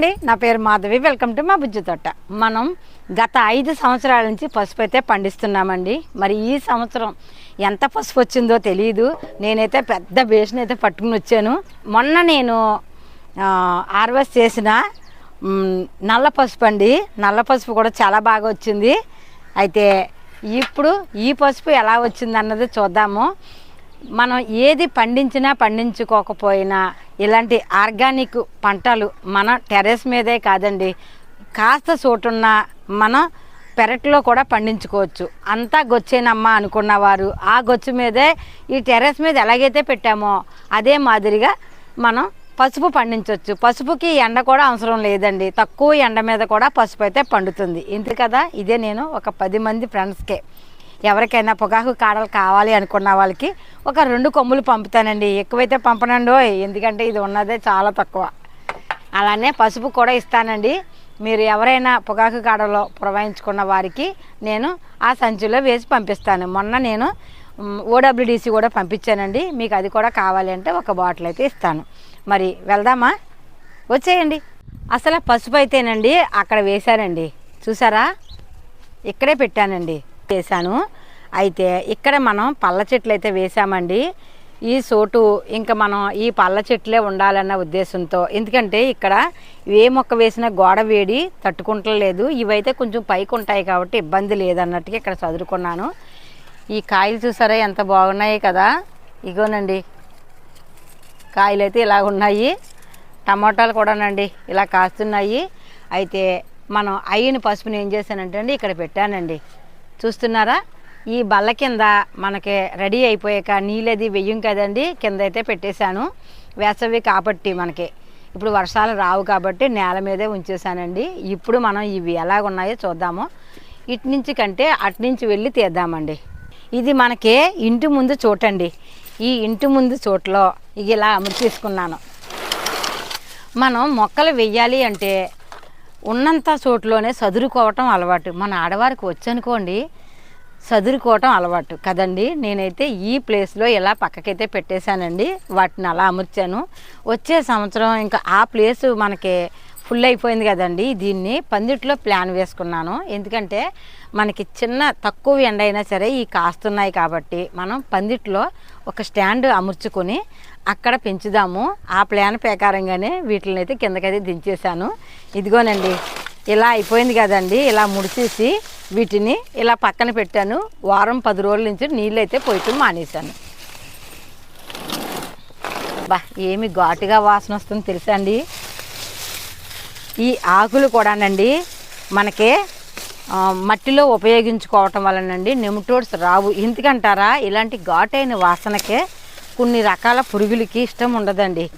అండి నా పేరు మాధవి. వెల్కమ్ టు మా బుజ్జి తోట. మనం గత ఐదు సంవత్సరాల నుంచి పసుపు అయితే పండిస్తున్నామండి. మరి ఈ సంవత్సరం ఎంత పసుపు వచ్చిందో తెలియదు నేనైతే పెద్ద బేషన్ అయితే పట్టుకుని వచ్చాను. మొన్న నేను హార్వెస్ట్ చేసిన నల్ల పసుపు అండి. నల్ల పసుపు కూడా చాలా బాగా వచ్చింది. అయితే ఇప్పుడు ఈ పసుపు ఎలా వచ్చింది అన్నది చూద్దాము. మనం ఏది పండించినా పండించుకోకపోయినా ఇలాంటి ఆర్గానిక్ పంటలు మన టెర్రస్ మీదే కాదండి. కాస్త చోటున్న మనం పెరట్లో కూడా పండించుకోవచ్చు. అంతా గొచ్చేనమ్మా అనుకున్నవారు ఆ గొచ్చు మీదే ఈ టెర్రస్ మీద ఎలాగైతే పెట్టామో అదే మాదిరిగా మనం పసుపు పండించవచ్చు పసుపుకి ఎండ కూడా అవసరం లేదండి. తక్కువ ఎండ మీద కూడా పసుపు అయితే పండుతుంది. ఇంతే కదా ఇదే నేను ఒక పది మంది ఫ్రెండ్స్కే ఎవరికైనా పొగాకు కాడలు కావాలి అనుకున్న వాళ్ళకి ఒక రెండు కొమ్ములు పంపుతానండి. ఎక్కువైతే పంపనండి ఎందుకంటే ఇది ఉన్నదే చాలా తక్కువ. అలానే పసుపు కూడా ఇస్తానండి. మీరు ఎవరైనా పొగాకు కాడలో పురవాయించుకున్న వారికి నేను ఆ సంచిలో వేసి పంపిస్తాను. మొన్న నేను ఓడబ్ల్యూడిసి కూడా పంపించానండి. మీకు అది కూడా కావాలి అంటే ఒక బాటిల్ అయితే ఇస్తాను. మరి వెళ్దామా? వచ్చేయండి. అసలు పసుపు అయితేనండి అక్కడ వేశానండి చూసారా? ఇక్కడే పెట్టానండి. వేసాను అయితే ఇక్కడ మనం పళ్ళ చెట్లు అయితే వేసామండి ఈ చోటు ఇంకా మనం ఈ పళ్ళ చెట్లే ఉండాలన్న ఉద్దేశంతో. ఎందుకంటే ఇక్కడ ఏ మొక్క వేసినా గోడ వేడి తట్టుకుంటలేదు ఇవైతే కొంచెం పైకి ఉంటాయి కాబట్టి ఇబ్బంది లేదన్నట్టుగా ఇక్కడ చదువుకున్నాను ఈ కాయలు చూసారా ఎంత బాగున్నాయి కదా? ఇగోనండి. కాయలు అయితే ఇలా ఉన్నాయి. టమాటాలు కూడానండి ఇలా కాస్తున్నాయి. అయితే మనం అయిన పసుపుని ఏం చేశానంటే అండి ఇక్కడ పెట్టానండి. చూస్తున్నారా? ఈ బల్ల కింద మనకి రెడీ అయిపోయాక నీళ్ళది వెయ్యం కదండి కింద అయితే పెట్టేశాను. వేసవి కాబట్టి మనకి. ఇప్పుడు వర్షాలు రావు కాబట్టి నేల మీదే ఉంచేసానండి ఇప్పుడు మనం ఇవి ఎలాగ ఉన్నాయో చూద్దాము. ఇటు నుంచి కంటే అటు నుంచి వెళ్ళి తీద్దామండి. ఇది మనకి ఇంటి ముందు చోటండి. ఈ ఇంటి ముందు చోట్లో ఇక ఇలా అమర్చేసుకున్నాను మనం మొక్కలు వెయ్యాలి అంటే ఉన్నంత చోట్లోనే సదురుకోవటం అలవాటు. మన ఆడవారికి వచ్చనుకోండి సదురుకోవటం అలవాటు కదండి. నేనైతే ఈ ప్లేస్లో ఇలా పక్కకైతే పెట్టేశానండి వాటిని అలా అమర్చాను. వచ్చే సంవత్సరం ఇంకా ఆ ప్లేస్ మనకి ఫుల్ అయిపోయింది కదండి. దీన్ని పందిట్లో ప్లాన్ వేసుకున్నాను. ఎందుకంటే మనకి చిన్న తక్కువ ఎండ అయినా సరే ఈ కాస్తున్నాయి కాబట్టి మనం పందిట్లో ఒక స్టాండ్ అమర్చుకొని అక్కడ పెంచుదాము. ఆ ప్లాన్ ప్రకారంగానే వీటిని అయితే కిందకైతే దించేశాను. ఇదిగోనండి ఇలా అయిపోయింది కదండి. ఇలా ముడిచేసి వీటిని ఇలా పక్కన పెట్టాను. వారం పది రోజుల నుంచి నీళ్ళు అయితే పోయటం మానేశాను. బా ఏమి ఘాటుగా వాసన వస్తుంది తెలుసా అండి? ఈ ఆకులు కూడానండి మనకి మట్టిలో ఉపయోగించుకోవటం వలనండి నెమటోడ్స్ రావు. ఎందుకంటారా? ఇలాంటి ఘాటైన వాసనకే కొన్ని రకాల పురుగులకి ఇష్టం ఉండదండి.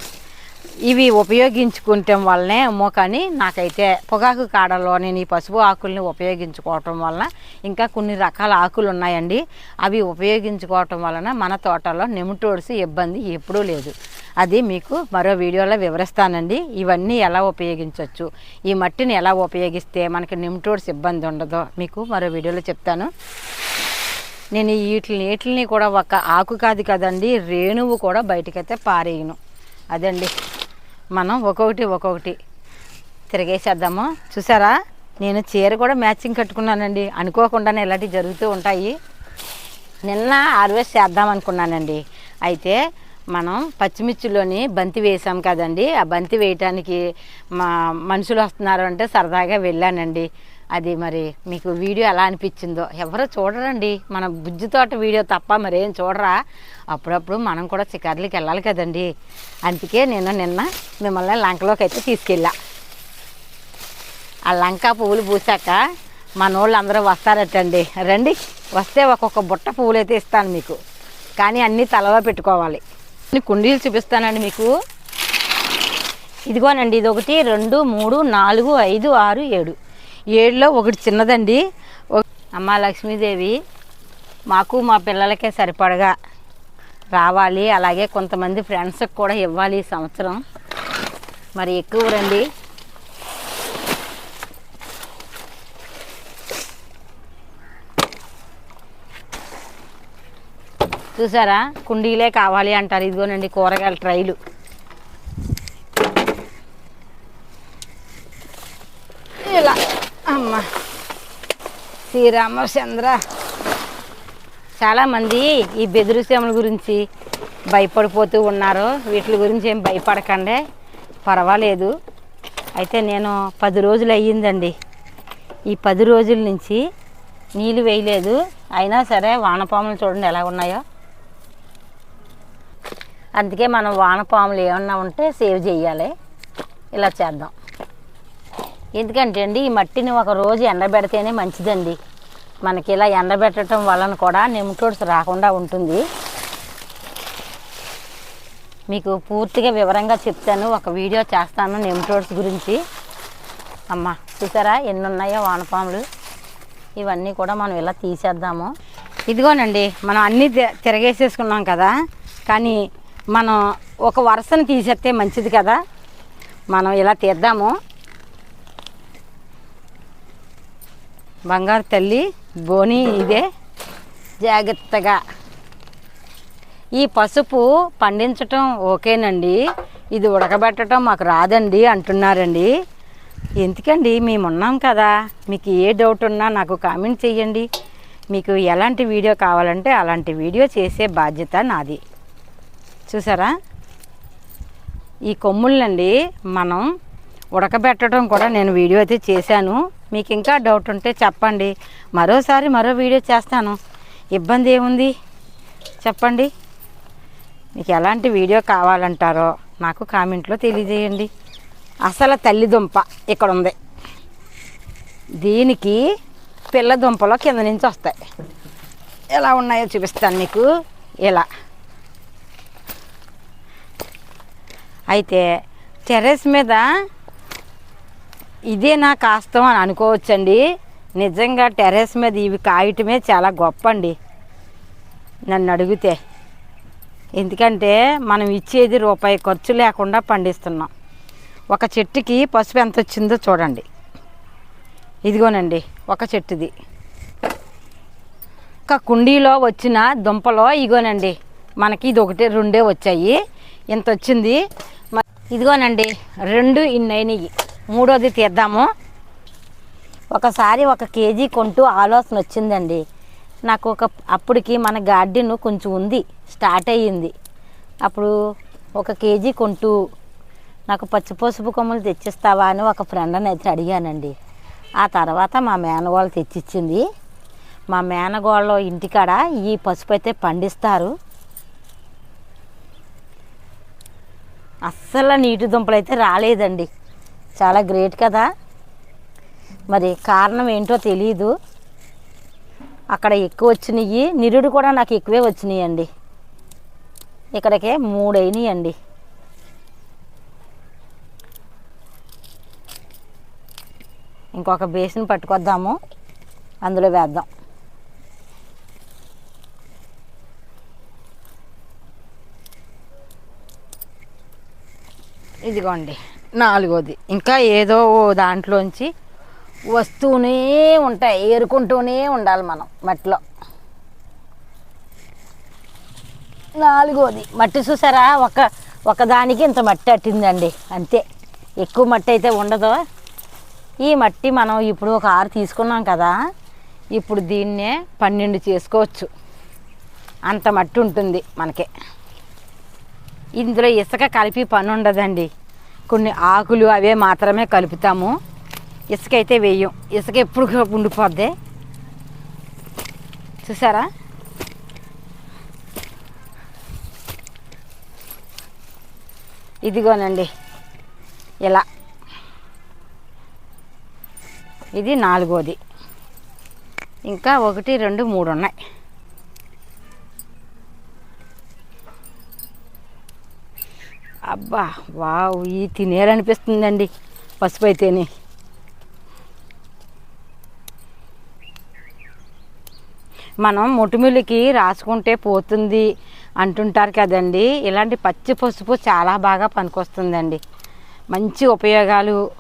ఇవి ఉపయోగించుకుంటాం వల్లనే ఏమో కానీ నాకైతే పొగాకు కాడలో నేను ఈ పసుపు ఆకుల్ని ఉపయోగించుకోవటం వలన ఇంకా కొన్ని రకాల ఆకులు ఉన్నాయండి. అవి ఉపయోగించుకోవటం వలన మన తోటలో నెమటోడ్స్ ఇబ్బంది ఎప్పుడూ లేదు. అది మీకు మరో వీడియోలో వివరిస్తానండి. ఇవన్నీ ఎలా ఉపయోగించవచ్చు ఈ మట్టిని ఎలా ఉపయోగిస్తే మనకి నిమిటోడ్స్ ఇబ్బంది ఉండదో మీకు మరో వీడియోలో చెప్తాను. నేను వీటిని వీటిని కూడా ఒక ఆకు కాదు కదండి రేణువు కూడా బయటకైతే పారేయను. అదండి. మనం ఒక్కొక్కటి ఒక్కొక్కటి తిరిగేసేద్దాము. చూసారా? నేను చీర కూడా మ్యాచింగ్ కట్టుకున్నానండి. అనుకోకుండానే ఇలాంటివి జరుగుతూ ఉంటాయి. నిన్న హార్వెస్ట్ చేద్దాం అనుకున్నానండి. అయితే మనం పచ్చిమిర్చిలోని బంతి వేసాం కదండి. ఆ బంతి వేయటానికి మా మనుషులు వస్తున్నారు అంటే సరదాగా వెళ్ళానండి. అది మరి మీకు వీడియో ఎలా అనిపించిందో ఎవరో చూడరండి. మన బుజ్జి తోట వీడియో తప్ప మరేం చూడరా. అప్పుడప్పుడు మనం కూడా షికార్లకి వెళ్ళాలి కదండి. అందుకే నేను నిన్న మిమ్మల్ని లంకలోకి అయితే తీసుకెళ్ళా. ఆ లంక పువ్వులు పూసాక మన వాళ్ళు అందరూ వస్తారటండి. రండి వస్తే ఒక్కొక్క బుట్ట పువ్వులు అయితే ఇస్తాను మీకు. కానీ అన్నీ తలలో పెట్టుకోవాలి. కుండీలు చూపిస్తానండి మీకు. ఇదిగోనండి ఇది ఒకటి రెండు మూడు నాలుగు ఐదు ఆరు ఏడు. ఏడులో ఒకటి చిన్నదండి. అమ్మ లక్ష్మీదేవి మాకు మా పిల్లలకే సరిపడగా రావాలి. అలాగే కొంతమంది ఫ్రెండ్స్కి కూడా ఇవ్వాలి ఈ సంవత్సరం. మరి ఎక్కువ రండి. చూసారా? కుండీలే కావాలి అంటారు. ఇదిగోనండి కూరగాయల ట్రైలు. ఇలా. అమ్మ. శ్రీరామచంద్ర. చాలామంది ఈ బెదిరిసీమల గురించి భయపడిపోతూ ఉన్నారు. వీటి గురించి ఏం భయపడకండి. పర్వాలేదు. అయితే నేను పది రోజులు అయ్యిందండి. ఈ పది రోజుల నుంచి నీళ్ళు వేయలేదు. అయినా సరే వానపాములు చూడండి ఎలా ఉన్నాయో. అందుకే మనం వానపాములు ఏమన్నా ఉంటే సేవ్ చేయాలి. ఇలా చేద్దాం. ఎందుకంటే అండి ఈ మట్టిని ఒక రోజు ఎండబెడితేనే మంచిదండి. మనకి ఇలా ఎండబెట్టడం వలన కూడా నెమటోడ్స్ రాకుండా ఉంటుంది. మీకు పూర్తిగా వివరంగా చెప్తాను. ఒక వీడియో చేస్తాను నెమటోడ్స్ గురించి. అమ్మ చూసారా ఎన్ని ఉన్నాయో వానపాములు? ఇవన్నీ కూడా మనం ఇలా తీసేద్దాము. ఇదిగోనండి మనం అన్నీ తి- తిరగేసేసుకున్నాం కదా. కానీ మనం ఒక వరుసను తీసేస్తే మంచిది కదా. మనం ఇలా తీద్దాము. బంగారు తల్లి బోని ఇదే. జాగ్రత్తగా. ఈ పసుపు పండించటం ఓకేనండి. ఇది ఉడకబెట్టడం మాకు రాదండి అంటున్నారండి. ఎందుకండి మేమున్నాం కదా. మీకు ఏ డౌట్ ఉన్నా నాకు కామెంట్ చేయండి మీకు ఎలాంటి వీడియో కావాలంటే అలాంటి వీడియో చేసే బాధ్యత నాది. చూసారా? ఈ కొమ్ముళ్ళండి మనం ఉడకబెట్టడం కూడా నేను వీడియో అయితే చేశాను. మీకు ఇంకా డౌట్ ఉంటే చెప్పండి. మరోసారి మరో వీడియో చేస్తాను. ఇబ్బంది ఏముంది? చెప్పండి. మీకు ఎలాంటి వీడియో కావాలంటారో నాకు కామెంట్లో తెలియజేయండి. అసలు తల్లి దుంప ఇక్కడ ఉంది దీనికి పిల్ల దుంపలో కింద నుంచి వస్తాయి. ఎలా ఉన్నాయో చూపిస్తాను మీకు. ఇలా. అయితే టెర్రస్ మీద ఇదే నా కాస్తం అని అనుకోవచ్చండి. నిజంగా టెర్రస్ మీద ఇవి కాయటమే చాలా గొప్ప అండి నన్ను అడిగితే. ఎందుకంటే మనం ఇచ్చేది రూపాయి ఖర్చు లేకుండా పండిస్తున్నాం. ఒక చెట్టుకి పసుపు ఎంత వచ్చిందో చూడండి. ఇదిగోనండి ఒక చెట్టుది. ఒక కుండీలో వచ్చిన దుంపలో ఇగోనండి మనకి ఇది ఒకటి రెండే వచ్చాయి. ఇంత వచ్చింది? ఇదిగోనండి రెండు ఇన్నైనవి మూడోది తీద్దాము. ఒకసారి ఒక కేజీ కొంటూ ఆలోచన వచ్చిందండి. నాకు ఒక అప్పటికి మన గార్డెన్ కొంచెం ఉంది స్టార్ట్ అయ్యింది. అప్పుడు ఒక కేజీ కొంటూ నాకు పచ్చి పసుపు కొమ్మలు తెచ్చిస్తావా అని ఒక ఫ్రెండ్ని అయితే అడిగానండి. ఆ తర్వాత మా మేనగోళ్ళు తెచ్చిచ్చింది. మా మేనగోళ్ళ ఇంటికాడ ఈ పసుపు అయితే పండిస్తారు. అస్సలు నీటి దుంపలు అయితే రాలేదండి. చాలా గ్రేట్ కదా. మరి కారణం ఏంటో తెలియదు అక్కడ ఎక్కువ వచ్చినాయి. నిరుడు కూడా నాకు ఎక్కువే వచ్చినాయి అండి ఇక్కడికే మూడు అయినాయి అండి ఇంకొక బేసిన్ పట్టుకొద్దాము. అందులో వేద్దాం. ఇదిగోండి నాలుగోది. ఇంకా ఏదో ఓ దాంట్లోంచి వస్తూనే ఉంటాయి ఏరుకుంటూనే ఉండాలి మనం మట్టిలో. నాలుగోది మట్టి చూసారా? ఒక ఒకదానికి ఇంత మట్టి అట్టిందండి అంతే. ఎక్కువ మట్టి అయితే ఉండదు. ఈ మట్టి మనం ఇప్పుడు ఒక ఆరు తీసుకున్నాం కదా ఇప్పుడు దీన్నే పన్నెండు చేసుకోవచ్చు. అంత మట్టి ఉంటుంది మనకి. ఇందులో ఇసుక కలిపి పని ఉండదండి కొన్ని ఆకులు అవే మాత్రమే కలుపుతాము. ఇసుక అయితే వేయం. ఇసుక ఎప్పుడు ఉండిపోద్ది. చూసారా? ఇదిగోనండి. ఇలా. ఇది నాలుగోది. ఇంకా ఒకటి రెండు మూడు ఉన్నాయి అబ్బా వావ్ ఈ తినేయాలనిపిస్తుందండి పసుపు అయితేనే మనం మొటిమిలికి రాసుకుంటే పోతుంది అంటుంటారు కదండి. ఇలాంటి పచ్చి పసుపు చాలా బాగా పనికొస్తుందండి. మంచి ఉపయోగాలు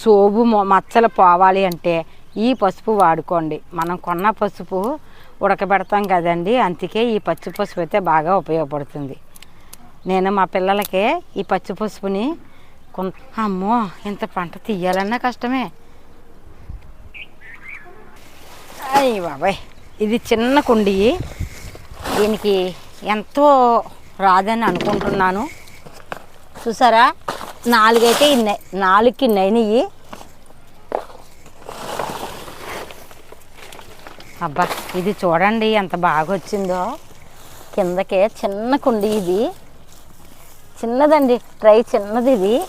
సోపు మచ్చలు పోవాలి అంటే ఈ పసుపు వాడుకోండి. మనం కొన్న పసుపు ఉడకబెడతాం కదండి అందుకే ఈ పచ్చి పసుపు అయితే బాగా ఉపయోగపడుతుంది. నేను మా పిల్లలకి ఈ పచ్చి పసుపుని కొంత అమ్మో ఇంత పంట తీయాలన్నా కష్టమే. అయ్యి బాబాయ్ ఇది చిన్న కుండి. దీనికి ఎంతో రాదని అనుకుంటున్నాను. చూసారా? నాలుగైతే ఇన్నాయి నాలుగుకి ఇన్నైనవి అబ్బా ఇది చూడండి ఎంత బాగా వచ్చిందో కిందకే చిన్న కుండి ఇది. చిన్నదండి ట్రై చిన్నది ఇది.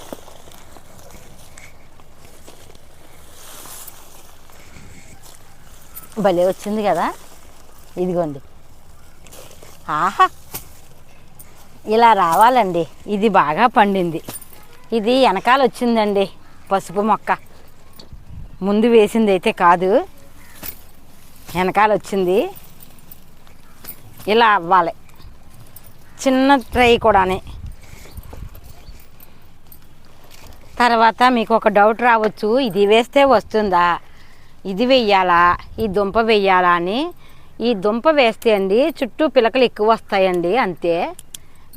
భలే వచ్చింది కదా. ఇదిగోండి. ఆహా! ఇలా రావాలండి ఇది బాగా పండింది. ఇది వెనకాల వచ్చిందండి పసుపు మొక్క. ముందు వేసింది అయితే కాదు వెనకాల వచ్చింది. ఇలా అవ్వాలి. చిన్న ట్రై కూడానే. తర్వాత మీకు ఒక డౌట్ రావచ్చు ఇది వేస్తే వస్తుందా? ఇది వెయ్యాలా? ఈ దుంప వెయ్యాలా అని. ఈ దుంప వేస్తే అండి చుట్టూ పిలకలు ఎక్కువ వస్తాయండి అంతే.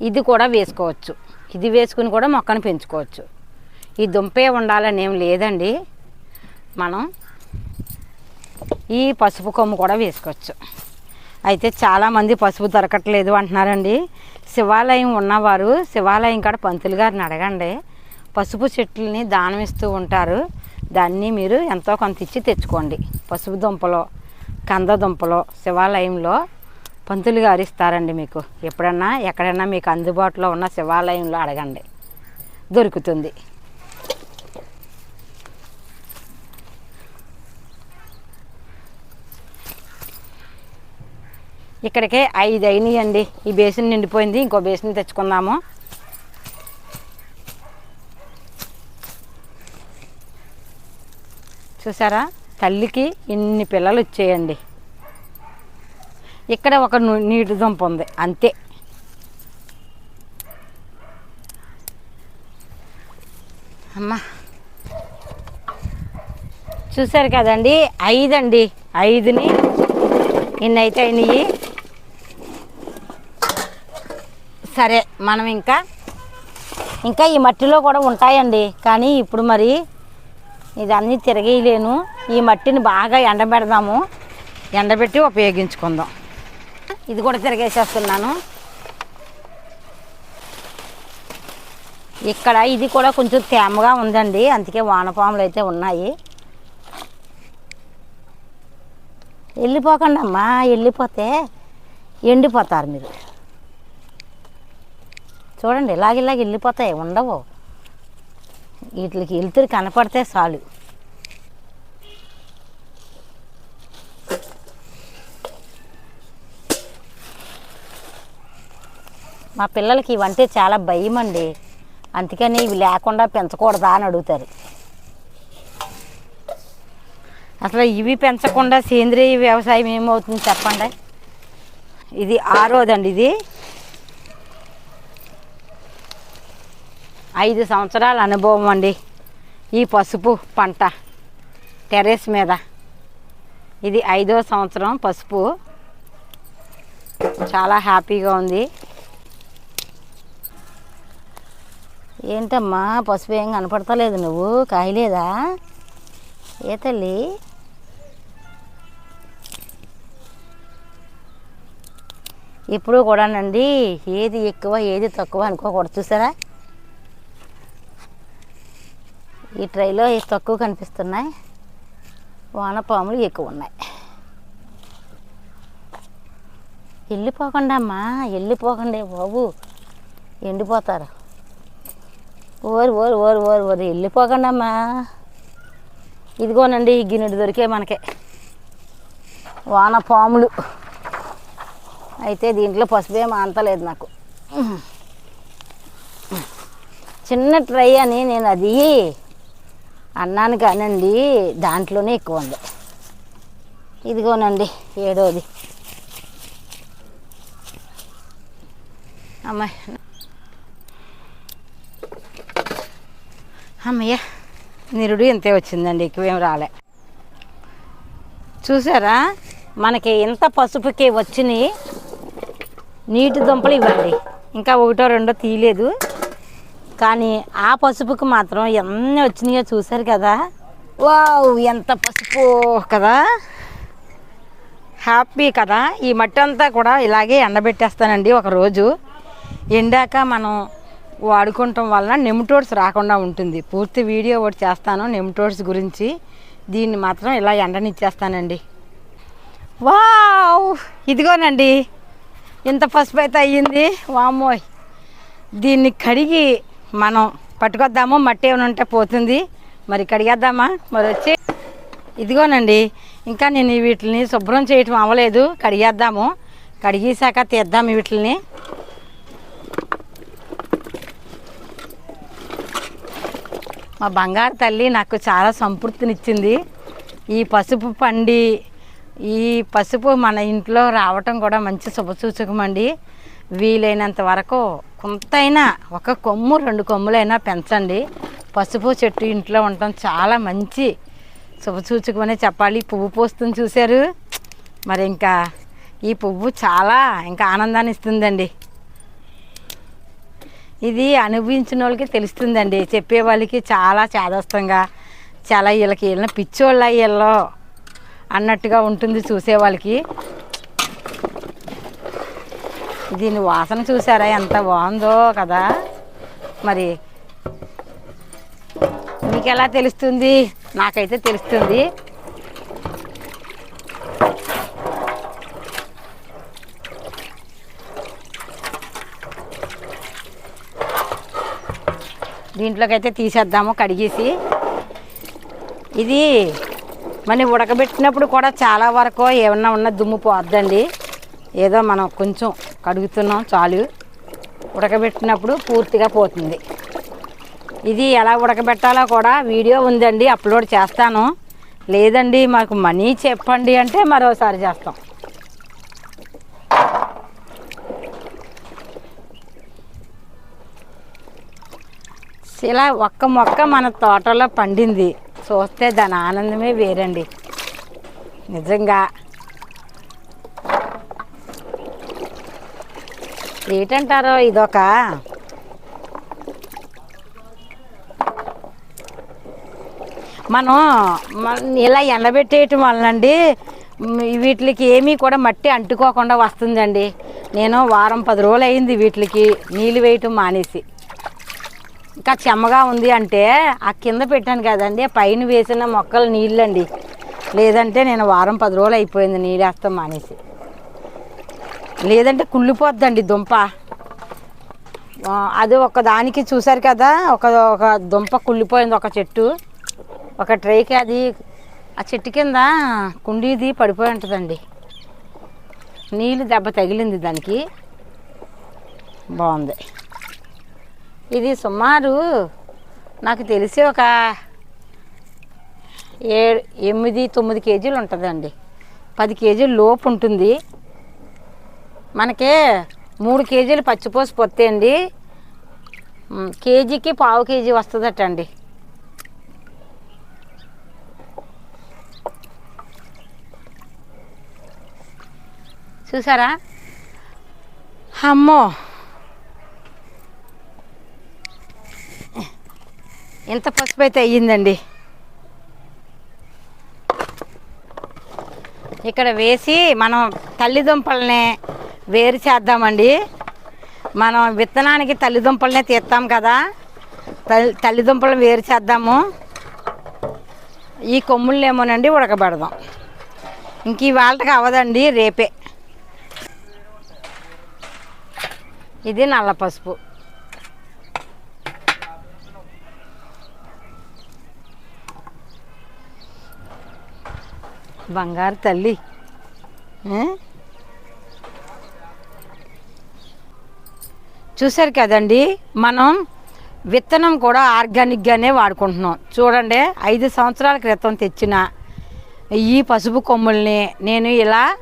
ఇది కూడా వేసుకోవచ్చు. ఇది వేసుకుని కూడా మొక్కను పెంచుకోవచ్చు. ఈ దుంపే ఉండాలని ఏం లేదండి. మనం ఈ పసుపు కొమ్ము కూడా వేసుకోవచ్చు. అయితే చాలామంది పసుపు దొరకట్లేదు అంటున్నారండి. శివాలయం ఉన్నవారు శివాలయం కాడ పంతులు గారిని అడగండి. పసుపు చెట్లని దానం ఇస్తూ ఉంటారు. దాన్ని మీరు ఎంతో కొంత ఇచ్చి తెచ్చుకోండి. పసుపు దుంపలో కంద దుంపలో శివాలయంలో పంతులు గారు ఇస్తారండి మీకు. ఎప్పుడన్నా ఎక్కడైనా మీకు అందుబాటులో ఉన్న శివాలయంలో అడగండి. దొరుకుతుంది. ఇక్కడికే ఐదు అయినాయండి ఈ బేసిన్ నిండిపోయింది. ఇంకో బేసిన్ తెచ్చుకుందాము. చూసారా? తల్లికి ఇన్ని పిల్లలు వచ్చేయండి. ఇక్కడ ఒక నీటి దుంప ఉంది. అంతే. అమ్మా. చూసారు కదండి? ఐదండి. ఐదుని ఇన్ని అయితే అయినాయి సరే మనం ఇంకా ఇంకా ఈ మట్టిలో కూడా ఉంటాయండి. కానీ ఇప్పుడు మరి ఇదన్నీ తిరగేయలేను. ఈ మట్టిని బాగా ఎండబెడదాము. ఎండబెట్టి ఉపయోగించుకుందాం. ఇది కూడా తిరగేసేస్తున్నాను. ఇక్కడ ఇది కూడా కొంచెం తేమగా ఉందండి. అందుకే వానపాములు అయితే ఉన్నాయి. వెళ్ళిపోకండి అమ్మా వెళ్ళిపోతే ఎండిపోతారు మీరు. చూడండి ఇలాగ ఇలాగ వెళ్ళిపోతాయి ఉండవు. వీటికి వెళ్తురు కనపడితే చాలు. మా పిల్లలకి ఇవంటే చాలా భయం అండి. అందుకని ఇవి లేకుండా పెంచకూడదా అని అడుగుతారు. అసలు ఇవి పెంచకుండా సేంద్రియ వ్యవసాయం ఏమవుతుంది చెప్పండి? ఇది ఆరోదండి ఇది. ఐదు సంవత్సరాల అనుభవం అండి. ఈ పసుపు పంట టెర్రస్ మీద. ఇది ఐదో సంవత్సరం పసుపు. చాలా హ్యాపీగా ఉంది. ఏంటమ్మా పసుపు ఏం కనపడతలేదు నువ్వు? కాయలేదా? ఏ తల్లి? ఇప్పుడు కూడానండి ఏది ఎక్కువ ఏది తక్కువ అనుకోకూడదు. చూసారా? ఈ ట్రైలో తక్కువ కనిపిస్తున్నాయి? వానపాములు ఎక్కువ ఉన్నాయి. వెళ్ళిపోకుండా అమ్మా వెళ్ళిపోకండి బాబు. ఎండిపోతారు. ఓరు ఓరు ఓరు ఓరు ఓరు వెళ్ళిపోకండి అమ్మా. ఇదిగోనండి గిన్నెడు దొరికే మనకే. వానపాములు అయితే దీంట్లో పసుపు ఏం అంతలేదు నాకు. చిన్న ట్రై అని నేను అది అన్నాను కానండి దాంట్లోనే ఎక్కువ ఉంది. ఇదిగోనండి ఏడోది. అమ్మాయి. అమ్మయ్య నిరుడు ఇంతే వచ్చిందండి ఎక్కువేం రాలే. చూసారా మనకి ఇంత పసుపుకి వచ్చినాయి. నీటి దుంపలు ఇవ్వండి. ఇంకా ఒకటో రెండో తీయలేదు. కానీ ఆ పసుపుకి మాత్రం ఎన్ని వచ్చినాయో చూసారు కదా? వావ్ ఎంత పసుపు కదా? హ్యాపీ కదా. ఈ మట్టి అంతా కూడా ఇలాగే ఎండబెట్టేస్తానండి ఒకరోజు. ఎండాక మనం వాడుకోవటం వలన నెమ్టోడ్స్ రాకుండా ఉంటుంది. పూర్తి వీడియో ఒకటి చేస్తాను నెమ్టోడ్స్ గురించి. దీన్ని మాత్రం ఇలా ఎండనిచ్చేస్తానండి. వావ్! ఇదిగోనండి. ఇంత పసుపు అయితే అయ్యింది. వామోయ్ దీన్ని కడిగి మనం పట్టుకొద్దాము మట్టి ఏమైనా ఉంటే పోతుంది. మరి కడిగేద్దామా మరి వచ్చి ఇదిగోనండి ఇంకా నేను వీటిని శుభ్రం చేయటం అవ్వలేదు. కడిగేద్దాము. కడిగేసాక తీద్దాం వీటిని మా బంగారు తల్లి నాకు చాలా సంతృప్తినిచ్చింది ఈ పసుపు పండి ఈ పసుపు మన ఇంట్లో రావటం కూడా మంచి శుభసూచకమండి వీలైనంత వరకు కొంతైనా ఒక కొమ్ము రెండు కొమ్ములైనా పెంచండి. పసుపు చెట్టు ఇంట్లో ఉండటం చాలా మంచి శుభసూచకమనే చెప్పాలి. పువ్వు పోస్తుంది చూశారు. మరి ఇంకా ఈ పువ్వు చాలా ఇంకా ఆనందాన్ని ఇస్తుందండి. ఇది అనుభవించిన వాళ్ళకి తెలుస్తుందండి. చెప్పే వాళ్ళకి చాలా చేదస్తంగా చాలా వీళ్ళకి వీళ్ళని పిచ్చోళ్ళ వీళ్ళో అన్నట్టుగా ఉంటుంది చూసే వాళ్ళకి దీని వాసన చూసారా? ఎంత బాగుందో కదా. మరి మీకు ఎలా తెలుస్తుంది? నాకైతే తెలుస్తుంది. దీంట్లోకైతే తీసేద్దాము కడిగేసి. ఇది మనం ఉడకబెట్టినప్పుడు కూడా చాలా వరకు ఏమన్నా ఉన్న దుమ్ము పోద్దండి. ఏదో మనం కొంచెం కడుగుతున్నాం చాలు. ఉడకబెట్టినప్పుడు పూర్తిగా పోతుంది. ఇది ఎలా ఉడకబెట్టాలో కూడా వీడియో ఉందండి అప్లోడ్ చేస్తాను. లేదండి మాకు మనీ చెప్పండి అంటే మరోసారి చేస్తాం. ఇలా ఒక్క మొక్క మన తోటలో పండింది. చూస్తే దాని ఆనందమే వేరండి. నిజంగా. ఏంటంటారో ఇదొక? మనం ఇలా ఎండబెట్టేయటం వలనండి వీటికి ఏమీ కూడా మట్టి అంటుకోకుండా వస్తుందండి. నేను వారం పది రోజులు అయింది వీటికి నీళ్ళు వేయటం మానేసి. ఇంకా చెమ్మగా ఉంది అంటే ఆ కింద పెట్టాను కదండి పైన వేసిన మొక్కలు నీళ్ళండి. లేదంటే నేను వారం పది రోజులు అయిపోయింది నీళ్ళు వేస్తాం మానేసి. లేదంటే కుళ్ళిపోద్దండి దుంప. అది ఒక దానికి చూసారు కదా ఒక ఒక దుంప కుళ్ళిపోయింది ఒక చెట్టు. ఒక ట్రైకి అది ఆ చెట్టు కింద కుండీది పడిపోయి ఉంటుందండి. నీళ్ళు దెబ్బ తగిలింది దానికి. బాగుంది. ఇది సుమారు నాకు తెలిసి ఒక ఏ ఎనిమిది తొమ్మిది కేజీలు ఉంటుందండి. పది కేజీలు లోపు ఉంటుంది. మనకి మూడు కేజీలు పచ్చిపోసి పొత్తే అండి కేజీకి పావు కేజీ వస్తుందట అండి చూసారా? అమ్మో! ఎంత పసుపు అయితే అయ్యిందండి. ఇక్కడ వేసి మనం తల్లిదుంపల్ని వేరు చేద్దామండి. మనం విత్తనానికి తల్లిదుంపలనే తీస్తాం కదా. తల్లి తల్లిదుంపలను వేరు చేద్దాము. ఈ కొమ్ములనేమోనండి ఉడకబెడదాం. ఇంక ఇవాళకి అవ్వదండి రేపే. ఇది నల్ల పసుపు. బంగారు తల్లి. చూశారు కదండి? మనం విత్తనం కూడా ఆర్గానిక్గానే వాడుకుంటున్నాం. చూడండి ఐదు సంవత్సరాల క్రితం తెచ్చిన ఈ పసుపు కొమ్ముల్ని నేను ఇలా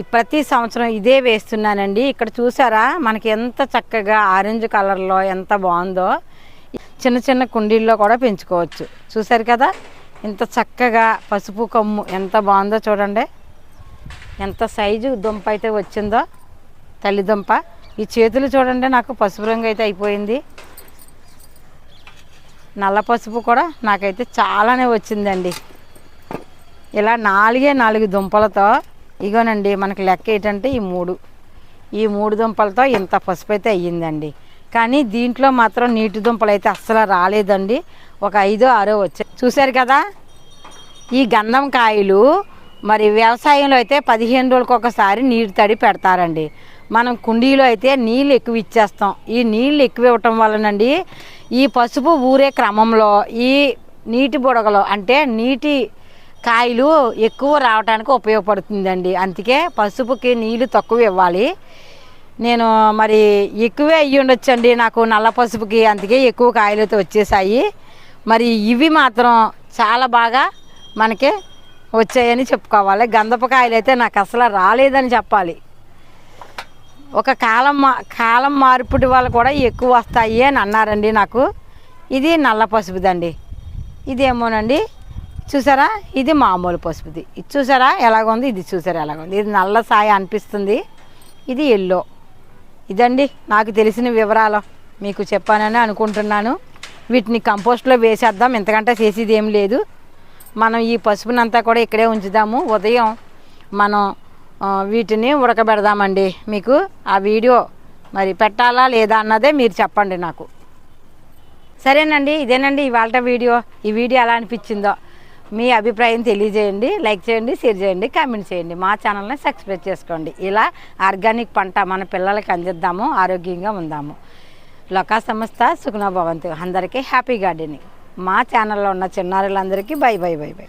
ప్రతి సంవత్సరం ఇదే వేస్తున్నానండి. ఇక్కడ చూసారా? మనకి ఎంత చక్కగా ఆరెంజ్ కలర్లో ఎంత బాగుందో. చిన్న చిన్న కుండీల్లో కూడా పెంచుకోవచ్చు. చూసారు కదా? ఇంత చక్కగా పసుపు కొమ్ము ఎంత బాగుందో చూడండి. ఎంత సైజు దుంప అయితే వచ్చిందో తల్లి దుంప. ఈ చేతులు చూడండి నాకు పసుపు రంగు అయితే అయిపోయింది. నల్ల పసుపు కూడా నాకైతే చాలానే వచ్చిందండి. ఇలా నాలుగే నాలుగు దుంపలతో ఇగోనండి మనకి లెక్క ఏంటంటే ఈ మూడు. ఈ మూడు దుంపలతో ఇంత పసుపు అయితే అయ్యిందండి. కానీ దీంట్లో మాత్రం నీటి దుంపలు అయితే అస్సలు రాలేదండి. ఒక ఐదో ఆరో వచ్చాయి. చూశారు కదా ఈ గంధం కాయలు మరి వ్యవసాయంలో అయితే పదిహేను రోజులకు ఒకసారి నీరు తడి పెడతారండి. మనం కుండీలో అయితే నీళ్ళు ఎక్కువ ఇచ్చేస్తాం. ఈ నీళ్ళు ఎక్కువ ఇవ్వటం వలనండి ఈ పసుపు ఊరే క్రమంలో ఈ నీటి బుడగలో అంటే నీటి కాయలు ఎక్కువ రావడానికి ఉపయోగపడుతుందండి. అందుకే పసుపుకి నీళ్ళు తక్కువ ఇవ్వాలి. నేను మరి ఎక్కువే అయ్యి ఉండొచ్చండి నాకు నల్ల పసుపుకి అందుకే ఎక్కువ కాయలతో వచ్చేసాయి. మరి ఇవి మాత్రం చాలా బాగా మనకి వచ్చాయని చెప్పుకోవాలి. గంధపకాయలు అయితే నాకు అసలు రాలేదని చెప్పాలి. ఒక కాలం మా కాలం మార్పుడి వాళ్ళు కూడా ఎక్కువ వస్తాయి అని అన్నారండి నాకు. ఇది నల్ల పసుపుదండి. ఇదేమోనండి. చూసారా? ఇది మామూలు పసుపుది. ఇది చూసారా? ఎలాగుంది? ఇది చూసారా? ఎలాగుంది? ఇది నల్ల సాయ అనిపిస్తుంది. ఇది ఎల్లో. ఇదండి నాకు తెలిసిన వివరాలు. మీకు చెప్పానని అనుకుంటున్నాను. వీటిని కంపోస్ట్లో వేసేద్దాం. ఇంతకంటే చేసేది ఏం లేదు. మనం ఈ పసుపునంతా కూడా ఇక్కడే ఉంచుదాము. ఉదయం మనం వీటిని ఉడకబెడదామండి మీకు. ఆ వీడియో మరి పెట్టాలా లేదా అన్నదే మీరు చెప్పండి నాకు. సరేనండి ఇదేనండి ఇవాళ వీడియో. ఈ వీడియో ఎలా అనిపించిందో మీ అభిప్రాయం తెలియజేయండి లైక్ చేయండి షేర్ చేయండి కామెంట్ చేయండి. మా ఛానల్ని సబ్స్క్రైబ్ చేసుకోండి. ఇలా ఆర్గానిక్ పంట మన పిల్లలకి అందిద్దాము ఆరోగ్యంగా ఉందాము. లోకా సంస్థ సుఖనా భవంతు. అందరికీ హ్యాపీ గార్డెనింగ్. మా ఛానల్లో ఉన్న చిన్నారులందరికీ బై బై బై బై.